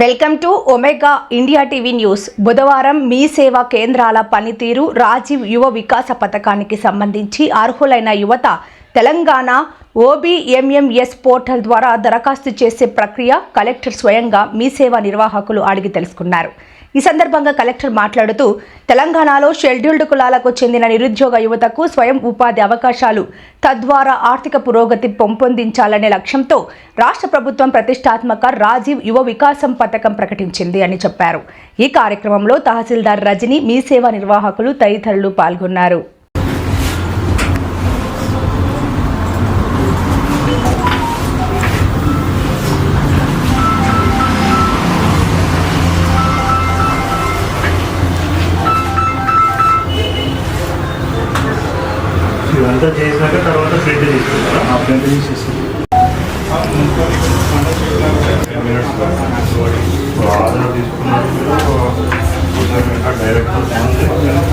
Welcome to Omega India TV news. బుధవారం మీ సేవా కేంద్రాల పనితీరు రాజీవ్ యువ వికాస పథకానికి సంబంధించి అర్హులైన యువత తెలంగాణ ఓబీఎంఎంఎస్ పోర్టల్ ద్వారా దరఖాస్తు చేసే ప్రక్రియ కలెక్టర్ స్వయంగా మీ సేవా నిర్వాహకులు అడిగి తెలుసుకున్నారు. ఈ సందర్భంగా కలెక్టర్ మాట్లాడుతూ తెలంగాణలో షెడ్యూల్డ్ కులాలకు చెందిన నిరుద్యోగ యువతకు స్వయం ఉపాధి అవకాశాలు తద్వారా ఆర్థిక పురోగతి పెంపొందించాలనే లక్ష్యంతో రాష్ట్ర ప్రభుత్వం ప్రతిష్టాత్మక రాజీవ్ యువ వికాసం పథకం ప్రకటించింది అని చెప్పారు. ఈ కార్యక్రమంలో తహసీల్దార్ రజని మీ సేవా నిర్వాహకులు తదితరులు పాల్గొన్నారు. ఇదంతా చేసినాక తర్వాత ప్రింట్ తీసుకుంటారా ఆ ప్రింట్ తీసేసి ఇప్పుడు ఆధార్ తీసుకున్నారు డైరెక్ట్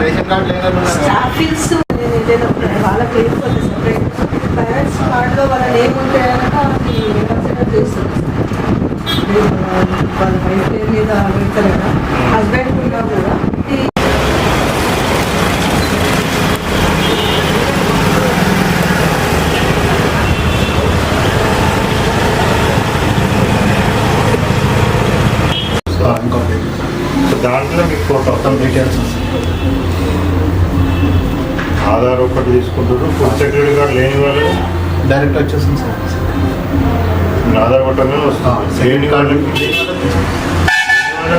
రేషన్ కార్డు లేనప్పుడు ఏదైనా వాళ్ళకి లేకపోతే సెపరేట్ పేరెంట్స్ కార్డులో వాళ్ళ నేమ్ ఉంటే కనుక కన్సిడర్ చేస్తుంది వాళ్ళ వైఫ్ పేరు మీద పెడతారు కదా హస్బెండ్ ఉన్నా కూడా దాంట్లో మీకు మొత్తం డీటెయిల్స్ ఆధార్ ఒకటి తీసుకుంటారు ఫుడ్ సెక్యూరిటీ కార్డు లేని వాళ్ళు డైరెక్ట్ వచ్చేసింది సార్. ఆధార్ కొట్టగానే వస్తుంది. లేని వాళ్ళకి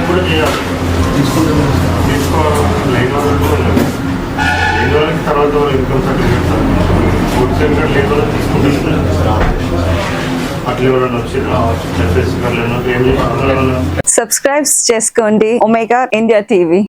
కూడా చేయాలి. తీసుకుంటాం తీసుకోవాలి. లేని వాళ్ళకి కూడా. లేని వాళ్ళకి తర్వాత ఇన్కమ్ సర్టిఫికేట్ ఫుడ్ సెక్యూరిటీ లేని వాళ్ళకి తీసుకుంటారు అట్లా సబ్స్క్రైబ్ చేసుకోండి. Omega India TV